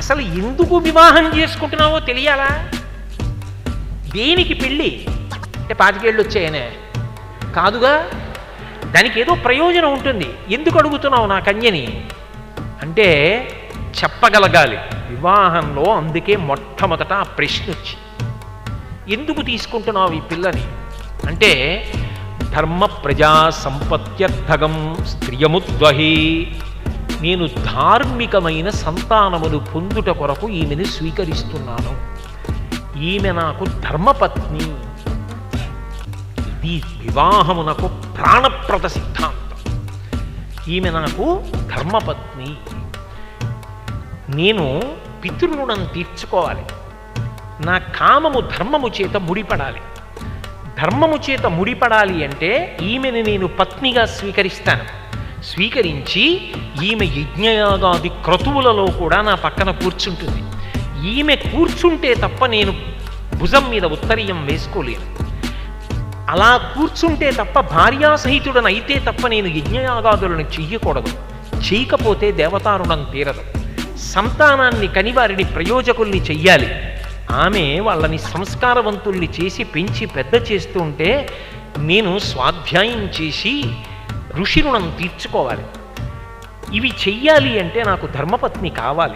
అసలు ఎందుకు వివాహం చేసుకుంటున్నావో తెలియాలా? దేనికి పెళ్ళి? అంటే పాతికేళ్ళు వచ్చాయనే. కాదుగా దానికి ఏదో ప్రయోజనం ఉంటుంది. ఎందుకు అడుగుతున్నావు నా కన్యని? అంటే చెప్పగలగాలి. వివాహంలో అందుకే మొట్టమొదట ఆ ప్రశ్న వచ్చి ఎందుకు తీసుకుంటున్నావు ఈ పిల్లని? అంటే ధర్మ ప్రజా సంపత్యర్థగం స్త్రియముద్వహి నేను ధార్మికమైన సంతానమును పొందుట కొరకు ఈమెను స్వీకరిస్తున్నాను. ఈమె నాకు ధర్మపత్ని. ఇది వివాహమునకు ప్రాణప్రద సిద్ధాంతం. ఈమె నాకు ధర్మపత్ని. నేను పితృరుణం తీర్చుకోవాలి. నా కామము ధర్మము చేత ముడిపడాలి. ధర్మము చేత ముడిపడాలి అంటే ఈమెను నేను పత్నిగా స్వీకరిస్తాను. స్వీకరించి ఈమె యజ్ఞయాగాది క్రతువులలో కూడా నా పక్కన కూర్చుంటుంది. ఈమె కూర్చుంటే తప్ప నేను భుజం మీద ఉత్తరీయం వేసుకోలేను. అలా కూర్చుంటే తప్ప భార్యాసహితుడనైతే తప్ప నేను యజ్ఞయాగాదులను చెయ్యకూడదు. చేయకపోతే దేవతారుణం తీరదు. సంతానాన్ని కనివారిని ప్రయోజకుల్ని చెయ్యాలి. ఆమె వాళ్ళని సంస్కారవంతుల్ని చేసి పెంచి పెద్ద చేస్తుంటే నేను స్వాధ్యాయం చేసి ఋషి రుణం తీర్చుకోవాలి. ఇవి చెయ్యాలి అంటే నాకు ధర్మపత్ని కావాలి.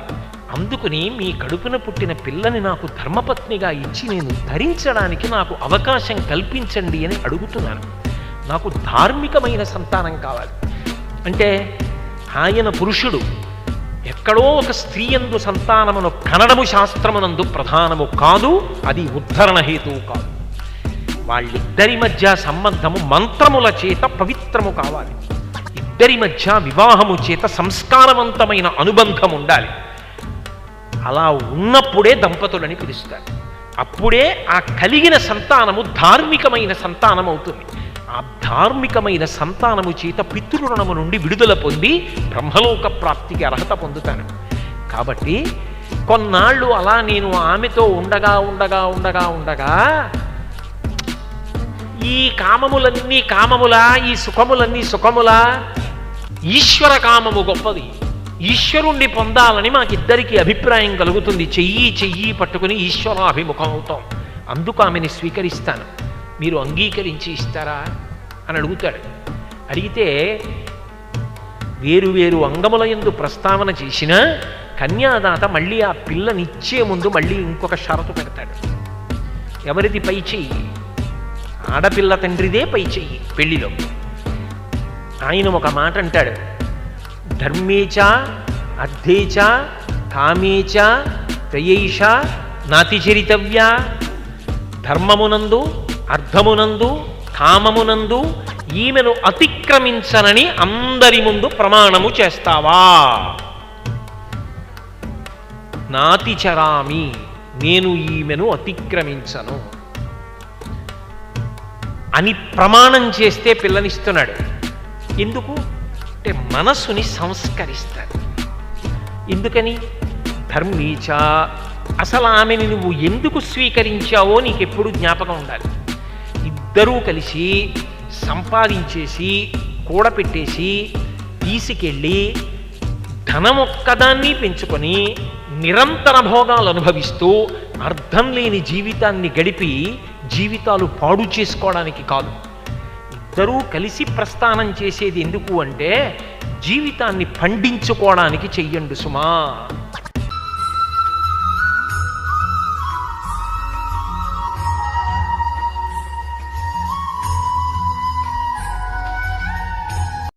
అందుకుని మీ కడుపున పుట్టిన పిల్లని నాకు ధర్మపత్నిగా ఇచ్చి నేను ధరించడానికి నాకు అవకాశం కల్పించండి అని అడుగుతున్నాను. నాకు ధార్మికమైన సంతానం కావాలి. అంటే ఆయన పురుషుడు. ఎక్కడో ఒక స్త్రీ ఎందు సంతానమును కనడము శాస్త్రమునందు ప్రధానము కాదు అది ఉద్ధరణ హేతువు కాదు. వాళ్ళిద్దరి మధ్య సంబంధము మంత్రముల చేత పవిత్రము కావాలి. ఇద్దరి మధ్య వివాహము చేత సంస్కారవంతమైన అనుబంధం ఉండాలి. అలా ఉన్నప్పుడే దంపతులని పిలుస్తారు. అప్పుడే ఆ కలిగిన సంతానము ధార్మికమైన సంతానం అవుతుంది. ఆ ధార్మికమైన సంతానము చేత పితృరుణము నుండి విడుదల పొంది బ్రహ్మలోక ప్రాప్తికి అర్హత పొందుతాను. కాబట్టి కొన్నాళ్ళు అలా నేను ఆమెతో ఉండగా ఉండగా ఉండగా ఉండగా ఈ కామములన్నీ కామములా ఈ సుఖములన్నీ సుఖములా? ఈశ్వర కామము గొప్పది. ఈశ్వరుణ్ణి పొందాలని మాకిద్దరికీ అభిప్రాయం కలుగుతుంది. చెయ్యి చెయ్యి పట్టుకుని ఈశ్వరాభిముఖం అవుతాం. అందుకు ఆమెని స్వీకరిస్తాను. మీరు అంగీకరించి ఇస్తారా? అని అడుగుతాడు. అడిగితే వేరు వేరు అంగముల యందు ప్రస్తావన చేసిన కన్యాదాత మళ్ళీ ఆ పిల్లనిచ్చే ముందు మళ్ళీ ఇంకొక షరతు పెడతాడు. ఎవరిది పై చెయ్యి? ఆడపిల్ల తండ్రిదే పై చెయ్యి పెళ్ళిలో ఆయన ఒక మాట అంటాడు. ధర్మేచ అర్థేచ కామేచ త్రయైష నాతిచరితవ్య. ధర్మమునందు అర్థమునందు కామమునందు ఈమెను అతిక్రమించనని అందరి ముందు ప్రమాణము చేస్తావా? నాతిచరామి నేను ఈమెను అతిక్రమించను. అని ప్రమాణం చేస్తే పిల్లనిస్తున్నాడు. ఎందుకు? అంటే మనస్సుని సంస్కరిస్తాడు. ఎందుకని? ధర్మీచ అసలు ఆమెని నువ్వు ఎందుకు స్వీకరించావో నీకెప్పుడు జ్ఞాపకం ఉండాలి. ఇద్దరూ కలిసి సంపాదించేసి కూడపెట్టేసి తీసుకెళ్ళి ధనం ఒక్కదాన్ని పెంచుకొని నిరంతర భోగాలు అనుభవిస్తూ అర్థం లేని జీవితాన్ని గడిపి జీవితాలు పాడు చేసుకోవడానికి కాదు. ఇద్దరూ కలిసి ప్రస్థానం చేసేది ఎందుకు అంటే జీవితాన్ని పండించుకోవడానికి చెయ్యండు సుమా.